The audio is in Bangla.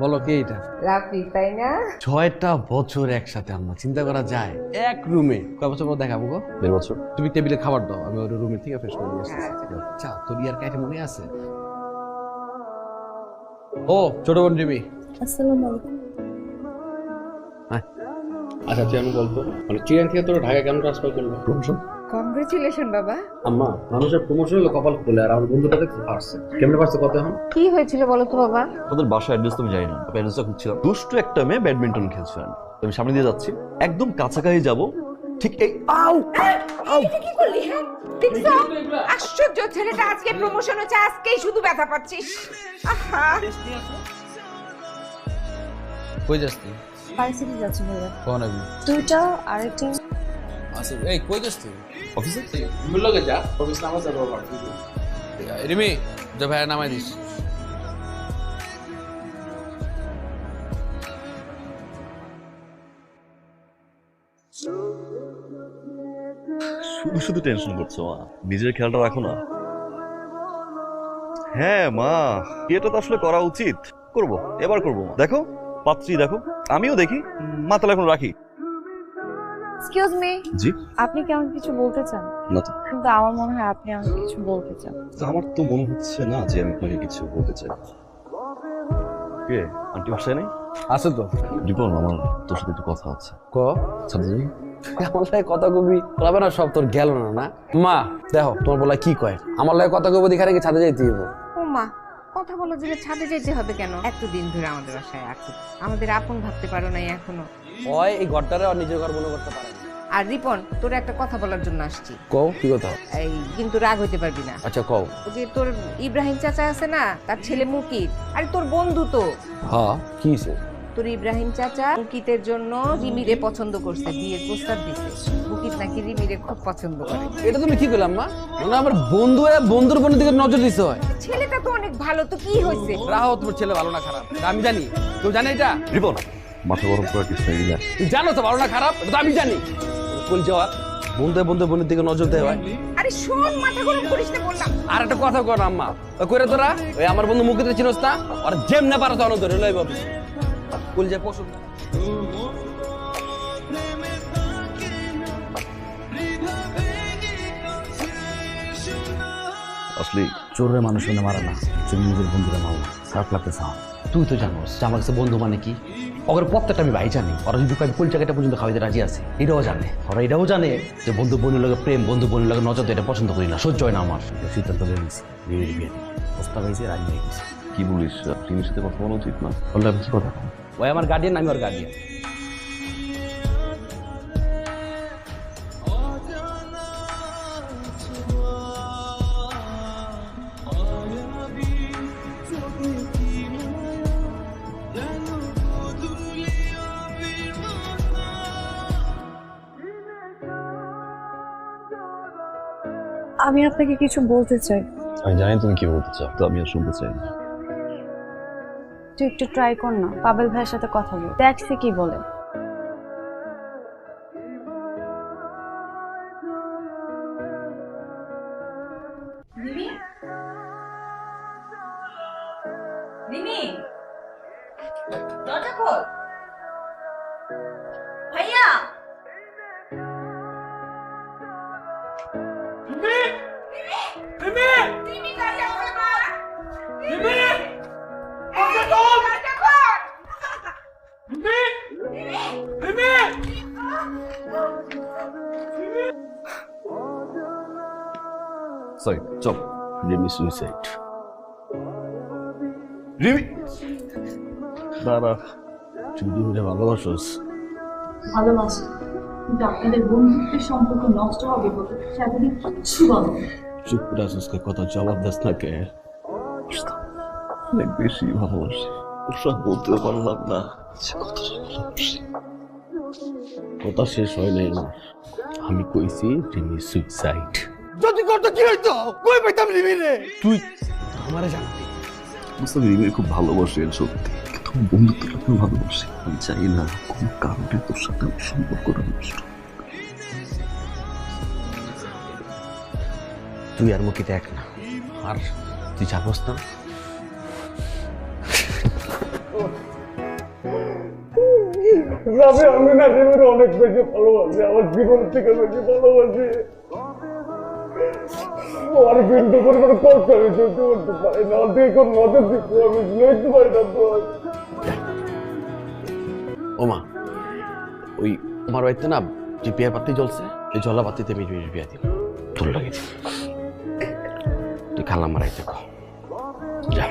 বলো কে এটা? রাফি তাই না? ছয়টা বছর একসাথে আমরা চিন্তা করা যায়। এক রুমে। কয় বছর পর দেখাবো গো? দেড় বছর। তুমি টেবিলে খাবার দাও আমি ওর রুমে থেকে ফ্রেশ করে নিয়ে আসছি। আচ্ছা। তোর ইয়ার কাছে মনে আছে? ও ছোট বোন রিমি। আসসালামু আলাইকুম। আচ্ছা তুই আমি বলতো। মানে চিরাং থেকে তোর ঢাকা কেন ট্রান্সফার করল? প্রমোশন কংগ্রেচুলেশন বাবা। আম্মা মানুষের প্রমোশন হলো কপাল খুলে আর আমার বন্ধুটা দেখতে পারছে। কেমনে পারছে কত এখন? কি হয়েছিল বলো তো বাবা? ওদের বাসা অ্যাড্রেস তো আমি জানি না অ্যাড্রেসটা খুঁজছিলাম দুষ্টু একটা মেয়ে ব্যাডমিন্টন খেলছিলেন আমি সামনে দিয়ে যাচ্ছি একদম কাছাকাছি যাব ঠিক এই আউ! কি করলি হ্যাঁ? দেখছ? আশ্চর্য ছেলেটা আজকে প্রমোশন হচ্ছে আজকেই শুধু ব্যথা পাচ্ছিস। আহা! কই যাস তুই? ভার্সিটি যাচ্ছি ভাইয়া? কোন আমি দুইটা আরেকটা? আসে এই কই যাস তুই? অফিসে? লগে যা অফিস নামা যাব আবার রিমি যা ভাই নামাই দিস। শুধু শুধু টেনশন করছ মা। নিজের খেয়ালটা রাখো না। হ্যাঁ মা। এটা তো আসলে করা উচিত। করব এবার করব দেখো পাত্রী দেখো। আমিও দেখি। মাতাল এখন রাখি। এক্সকিউজ মি জি? আপনি কি আমাকে কিছু বলতে চান? না তো। কিন্তু আমার মনে হয় আপনি আমাকে কিছু বলতে চান। আমার তো মনে হচ্ছে না যে আমি আপনাকে কিছু বলতে চাই। কে? আন্টি বাসায় নেই? আছে তো। রিপন আমার তোর সাথে একটু কথা আছে। ক? যাই আমার লাগে কথা কবি বলাবে না সব তোর গেল না না? মা দেখো তোমার বলা কি কয়? আমার লাগে কথা কবি দেখানে কি ছাদে যাইতে হইব। ও মা কথা বলো যে ছাদে যেতে হবে কেন? এতদিন ধরে আমাদের বাসায় আছো। আমাদের আপন ভাবতে পারো নাই এখনও। ওই এই ঘরটারে আর নিজের ঘর মনে করতে পারে না। আর রিপন তোর একটা কথা বলার জন্য আসছি। কও কি কথা? এই কিন্তু রাগ হইতে পারবি না। আচ্ছা কও। ওই যে তোর ইব্রাহিম চাচা আছে না তার ছেলে মুকিত। আরে তোর বন্ধু তো। হ্যাঁ কি? তোর ইব্রাহিম চাচা মুকিতের জন্য রিমিরে পছন্দ করছে বিয়ের প্রস্তাব দিছে। নাকি রিমিরে খুব পছন্দ করে? এটা তুমি কি করলাম মা? মানে আমার বন্ধু বন্ধুর বোনের দিকে নজর দিতে হয়। ছেলেটা তো অনেক ভালো তো কি হয়েছে? রাহো তোমার ছেলে ভালো না খারাপ? তা আমি জানি। কেউ জানে এটা? রিপন মাথা গরম করার কিছু নেই তুই জানো তো ভালো না খারাপ? এটা তো আমি জানি। বল যাওয়া বন্ধু বন্ধু বোনের দিকে নজর দেওয়া হয়। আরে শোন মাথা গরম করিস না বললাম। আর একটা কথা কর আম্মা। ওই করে তোরা ওই আমার বন্ধু মুখিতে চিনস না আর যেম না পারো তখন ধরে লইব। কুল যে পছন্দ আসলে চোরের মানুষ মানে মারা না চোর নিজের বন্ধুরা মারো খারাপ লাগতেছে আমার তুই তো জানোস যে আমার কাছে বন্ধু মানে কি? ওদের প্রত্যেকটা আমি ভাই জানি ওরা যদি কয়েক ফুল জায়গাটা পর্যন্ত খাওয়াইতে রাজি আছে এটাও জানে। ওরা এটাও জানে যে বন্ধু বোনের লগে প্রেম বন্ধু বোনের লগে নজর এটা পছন্দ করি না সহ্য হয় না আমার। সিদ্ধান্ত নিয়ে নিয়েছি বিয়ে বিয়ে প্রস্তাব হয়েছে রাজি হয়ে গেছে। কি বলিস প্রিমির সাথে কথা বলা উচিত না? বললে আমি কি কথা? ওই আমার গার্ডিয়ান আমি ওর গার্ডিয়ান আমি আপনাকে কিছু বলতে চাই। আমি জানি তুমি কি বলতে চাও তো আমি আর শুনতে চাই না। তুই একটু ট্রাই কর না পাবেল ভাইয়ের সাথে কথা বল। দেখছি কি বলে। রিমি দরজা খোল। সরি চল রিমি সুইসাইড রিমি দাঁড়া তুই দুজনে ভালোবাসোস। ভালোবাসি কিন্তু আপনাদের বন্ধুত্বের সম্পর্ক নষ্ট হবে বলে সেদিন কিচ্ছু বলো চুপ করে আসোস কথা জবাব দাস না কে? অনেক বেশি ভালোবাসি। ওসব বলতেও পারলাম না। ভালোবাসি কথা শেষ হয় নাই আমি কইছি রিমি সুইসাইড যদি করতো কি হইতো? কই পাইতাম রিমি রে তুই আমারে জানতি বুঝতে রিমির খুব ভালোবাসি সত্যি কিন্তু বন্ধুত্বটা আমি ভালোবাসি? আমি চাই না কোনো কারণে তোর সাথে আমার সম্পর্কটা নষ্ট তুই আর মুখিতে এক না। আর তুই জানোস না। যাবে আমি নাজিমের অনেক বেশি ভালোবাসি আমার জীবন থেকে বেশি ভালোবাসি। আর বিন্দু পরিমাণ কষ্ট আমি সহ্য করতে পারি না। ওর দিকে কোন নজর দিচ্ছি আমি লইতে পারি না বল ওমা, ওই আমার বাড়িতে না যে বিয়ার পাতি জ্বলছে, এই জলা বাতিতে আমি বিয়া দিল তোর লাগে। তুই খালাম মারাইতে যা।